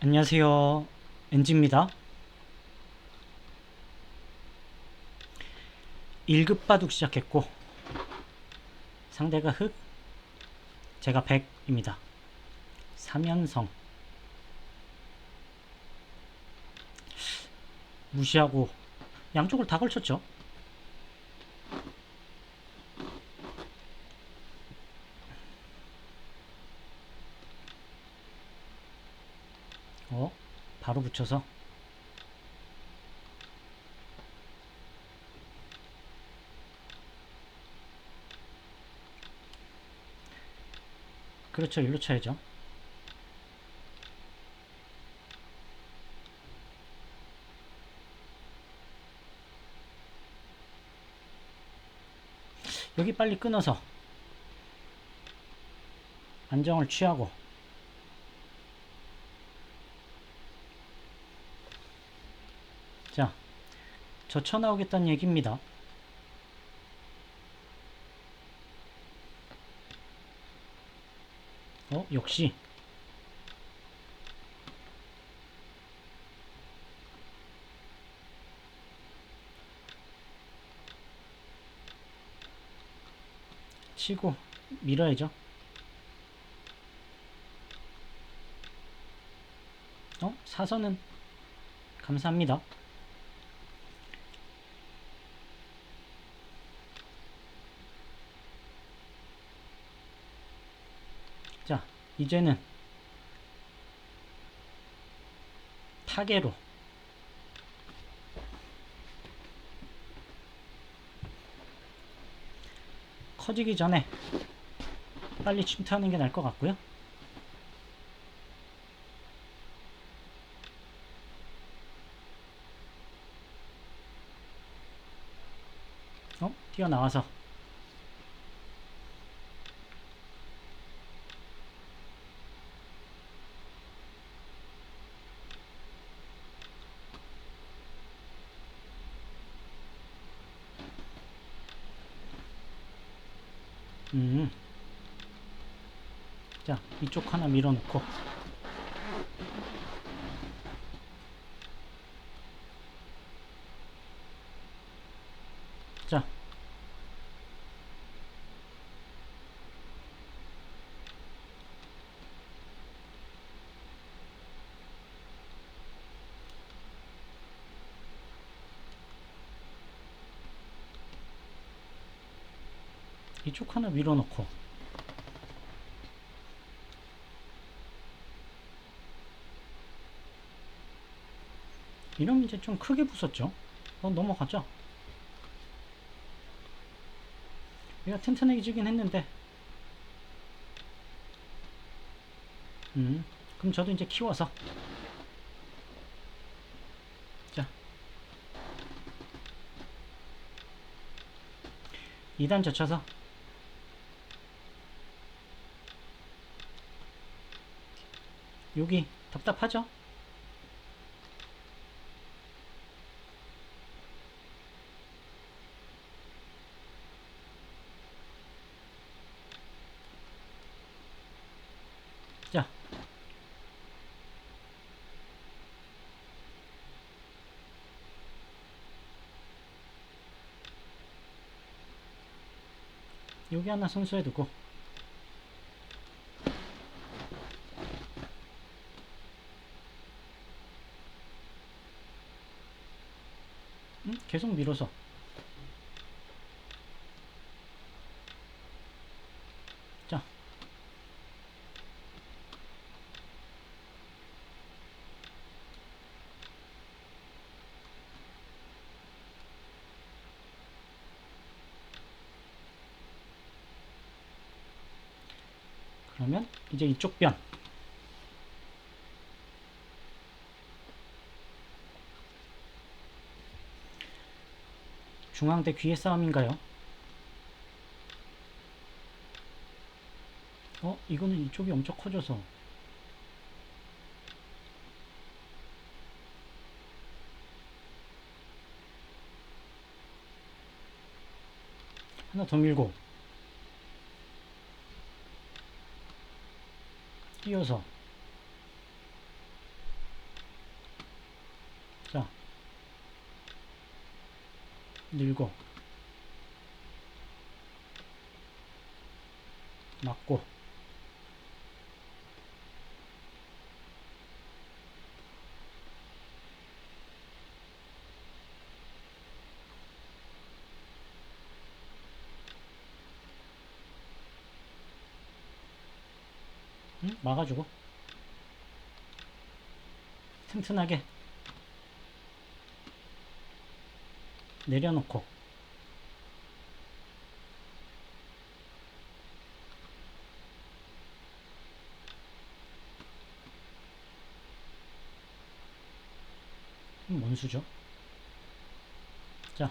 안녕하세요. 엔지입니다. 1급 바둑 시작했고 상대가 흑, 제가 100입니다. 3연성 무시하고 양쪽을 다 걸쳤죠. 어? 바로 붙여서? 그렇죠. 일로 쳐야죠. 여기 빨리 끊어서 안정을 취하고 자, 저 쳐나오겠다는 얘기입니다. 어, 역시. 치고 밀어야죠. 어? 사선은 감사합니다. 자, 이제는 타개로 커지기 전에 빨리 침투하는 게 나을 것 같고요. 어? 튀어나와서 음. 자, 이쪽 하나 밀어놓고. 자. 이쪽 하나 밀어놓고. 이러면 이제 좀 크게 부쉈죠? 어, 넘어가죠? 얘가 튼튼해지긴 했는데. 음, 그럼 저도 이제 키워서. 자. 2단 젖혀서. 여기 답답하죠? 자. 여기 하나 순수해 두고 음? 계속 밀어서. 자. 그러면 이제 이쪽 변 중앙대 귀의 싸움인가요? 어? 이거는 이쪽이 엄청 커져서 하나 더 밀고 뛰어서 자 늘고 맞고. 응? 막아주고. 튼튼하게 내려놓고. 뭔 수죠? 자.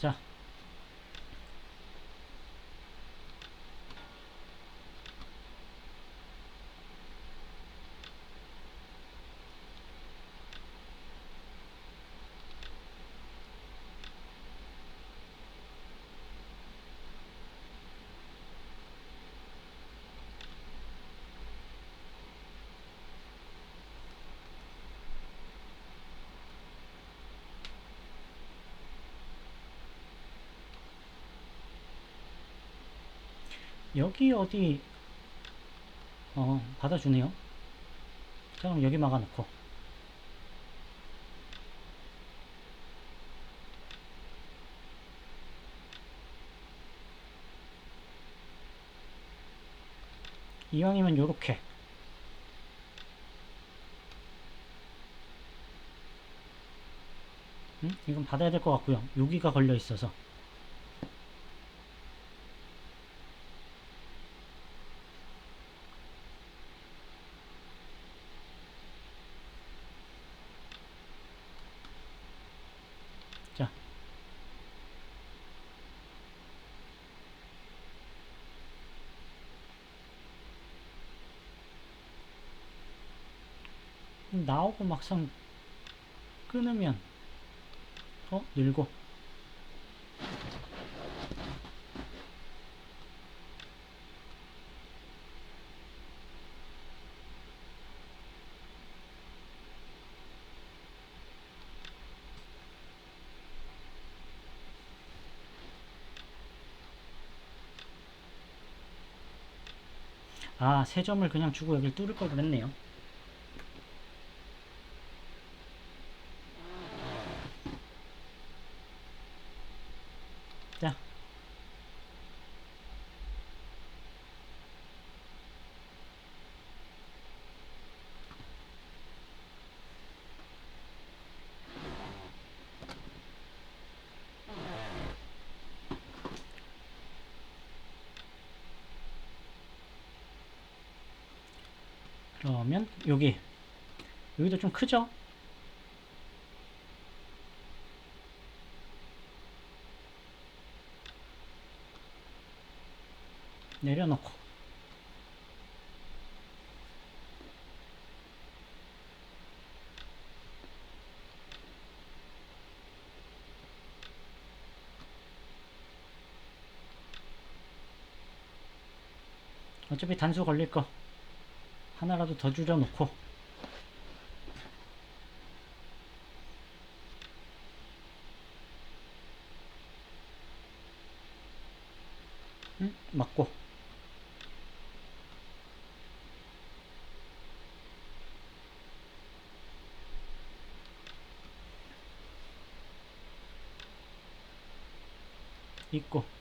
자, 여기 어디 어 받아주네요. 자 그럼 여기 막아놓고 이왕이면 요렇게 음? 이건 받아야 될 것 같고요. 여기가 걸려 있어서 자 나오고 막상 끊으면 어 늘고 아, 세 점을 그냥 주고 여길 뚫을 걸 그랬네요. 자. 그러면 여기. 여기도 좀 크죠? 내려놓고. 어차피 단수 걸릴 거 하나라도 더 줄여놓고. 응? 맞고. 있고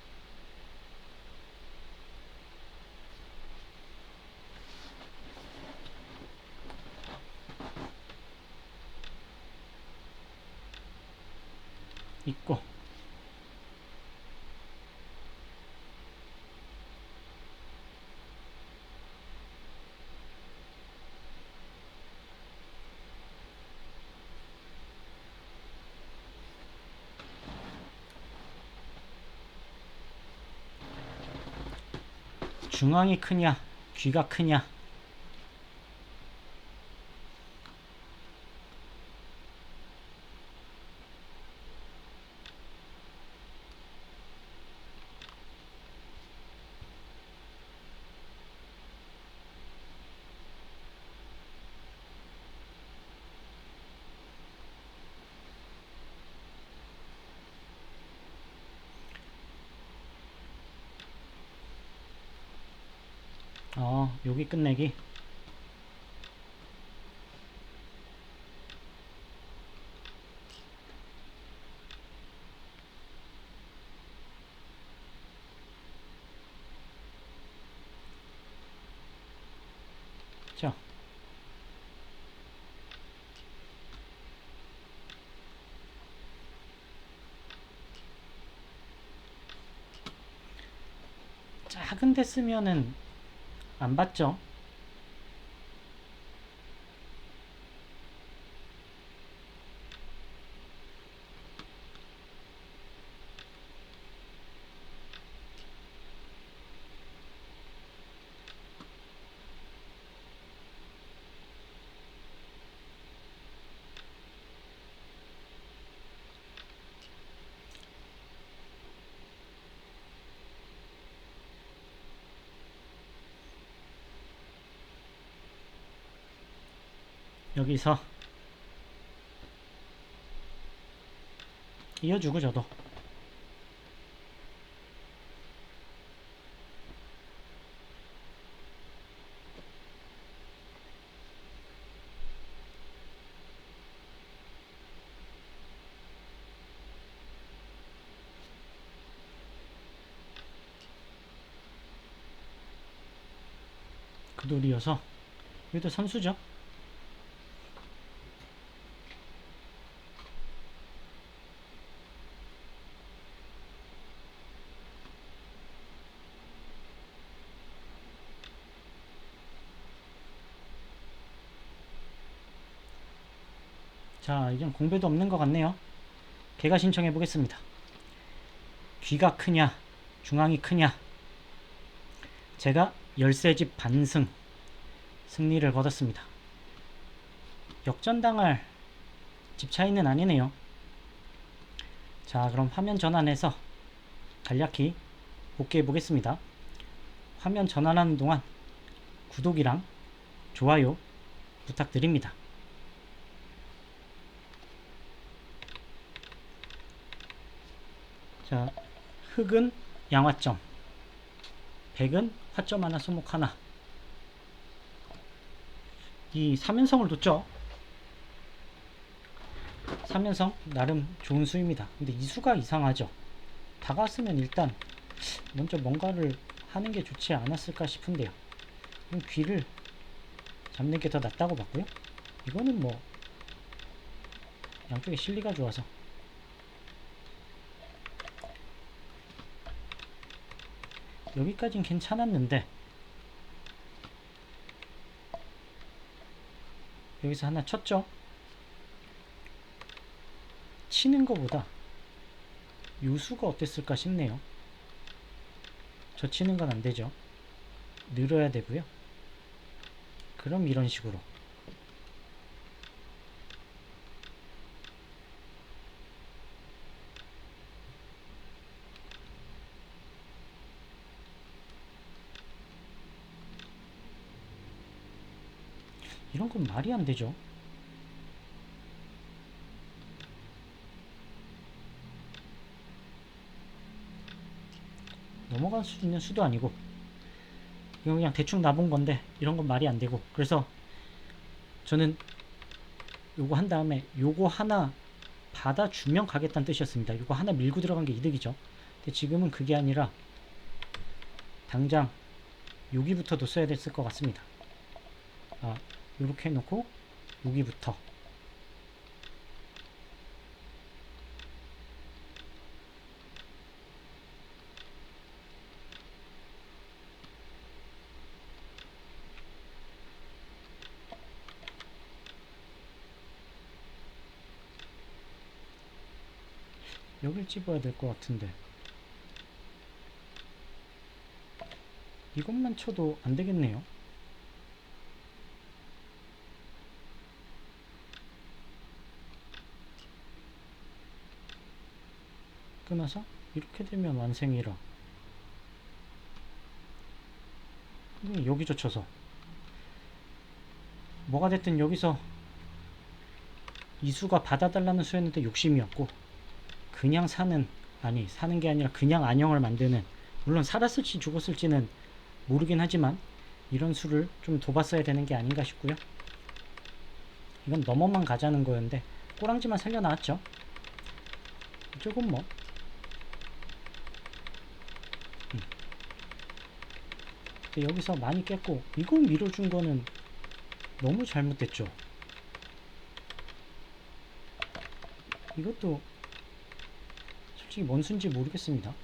중앙이 크냐 귀가 크냐 어, 여기 끝내기. 자. 작은 데 쓰면은 안 받죠? 여기서 이어주고 저도. 그 돌이어서 여기도 선수죠 자, 이젠 공배도 없는 것 같네요. 개가 신청해 보겠습니다. 귀가 크냐, 중앙이 크냐. 제가 열세집 반승 승리를 거뒀습니다. 역전당할 집 차이는 아니네요. 자, 그럼 화면 전환해서 간략히 복귀해 보겠습니다. 화면 전환하는 동안 구독이랑 좋아요 부탁드립니다. 자, 흑은 양화점, 백은 화점 하나, 소목 하나. 이 3연성을 뒀죠. 3연성 나름 좋은 수입니다. 근데 이 수가 이상하죠. 다갔으면 일단 먼저 뭔가를 하는 게 좋지 않았을까 싶은데요. 귀를 잡는 게 더 낫다고 봤고요. 이거는 뭐 양쪽에 실리가 좋아서 여기까진 괜찮았는데 여기서 하나 쳤죠? 치는 것보다 요수가 어땠을까 싶네요. 저 치는 건 안 되죠. 늘어야 되고요. 그럼 이런 식으로 이런 건 말이 안 되죠. 넘어갈 수 있는 수도 아니고 이거 그냥 대충 놔본 건데 이런 건 말이 안 되고 그래서 저는 요거 한 다음에 요거 하나 받아주면 가겠다는 뜻이었습니다. 요거 하나 밀고 들어간 게 이득이죠. 근데 지금은 그게 아니라 당장 여기부터도 써야 됐을 것 같습니다. 아, 이렇게 해놓고 여기부터 여길 집어야 될 것 같은데 이것만 쳐도 안 되겠네요. 끊어서 이렇게 되면 완성이라 음, 여기 젖혀서 뭐가 됐든 여기서 이수가 받아달라는 수였는데 욕심이었고 그냥 사는 아니 사는 게 아니라 그냥 안형을 만드는 물론 살았을지 죽었을지는 모르긴 하지만 이런 수를 좀 둬봤어야 되는 게 아닌가 싶고요. 이건 넘어만 가자는 거였는데 꼬랑지만 살려놨죠. 이쪽은 뭐 음. 근데 여기서 많이 깼고 이걸 밀어준 거는 너무 잘못됐죠. 이것도 솔직히 뭔 수인지 모르겠습니다.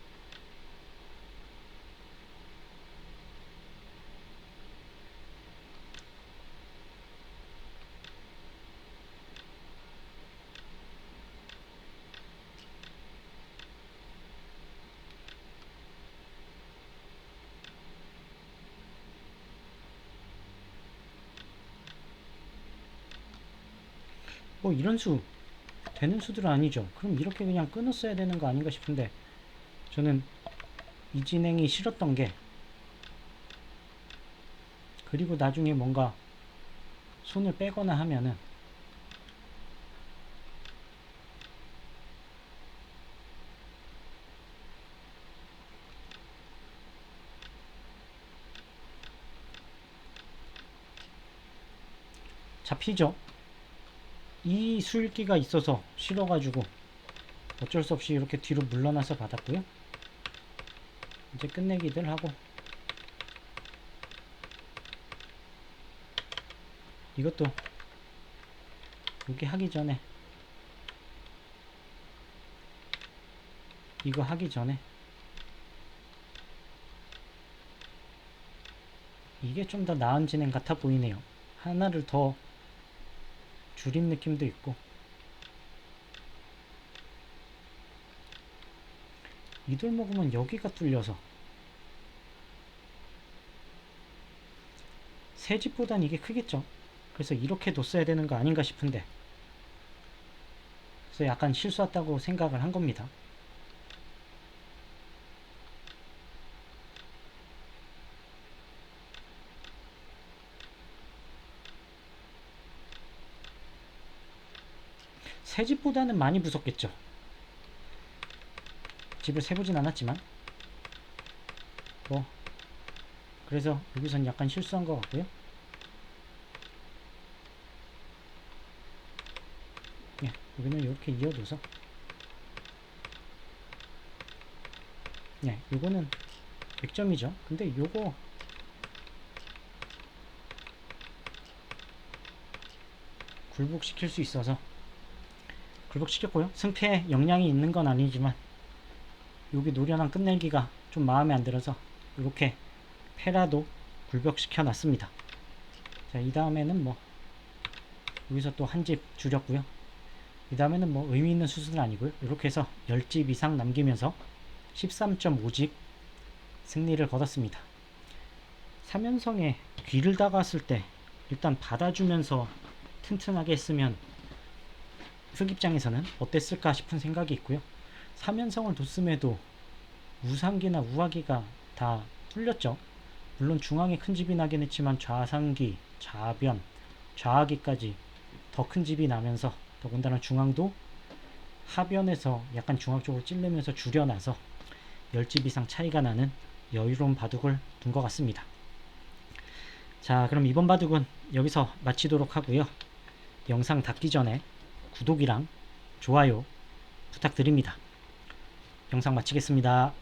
뭐 이런 수 되는 수들은 아니죠. 그럼 이렇게 그냥 끊었어야 되는 거 아닌가 싶은데 저는 이 진행이 싫었던 게 그리고 나중에 뭔가 손을 빼거나 하면은 잡히죠. 이 수일기가 있어서 싫어가지고 어쩔 수 없이 이렇게 뒤로 물러나서 받았고요. 이제 끝내기들 하고 이것도 여기 하기 전에 이거 하기 전에 이게 좀 더 나은 진행 같아 보이네요. 하나를 더 줄인 느낌도 있고. 이돌 먹으면 여기가 뚫려서 새 집보단 이게 크겠죠. 그래서 이렇게 뒀어야 되는 거 아닌가 싶은데. 그래서 약간 실수했다고 생각을 한 겁니다 새 집보다는 많이 무섭겠죠. 집을 세보진 않았지만 뭐 그래서 여기선 약간 실수한 것 같고요. 예, 여기는 이렇게 이어둬서 예, 요거는 100점이죠. 근데 요거 굴복시킬 수 있어서 굴복시켰고요. 승패에 영향이 있는 건 아니지만 여기 노련한 끝내기가 좀 마음에 안 들어서 이렇게 페라도 굴복시켜 놨습니다. 자, 이 다음에는 뭐 여기서 또 한 집 줄였고요. 이 다음에는 뭐 의미 있는 수순은 아니고요. 이렇게 해서 10집 이상 남기면서 13.5집 승리를 거뒀습니다. 삼연성에 귀를 다갔을 때 일단 받아주면서 튼튼하게 했으면 흑 입장에서는 어땠을까 싶은 생각이 있고요. 삼연성을 뒀음에도 우상기나 우하기가 다 뚫렸죠. 물론 중앙에 큰 집이 나긴 했지만 좌상기, 좌변, 좌하기까지 더 큰 집이 나면서 더군다나 중앙도 하변에서 약간 중앙 쪽으로 찔르면서 줄여놔서 10집 이상 차이가 나는 여유로운 바둑을 둔 것 같습니다. 자 그럼 이번 바둑은 여기서 마치도록 하고요. 영상 닫기 전에 구독이랑 좋아요 부탁드립니다. 영상 마치겠습니다.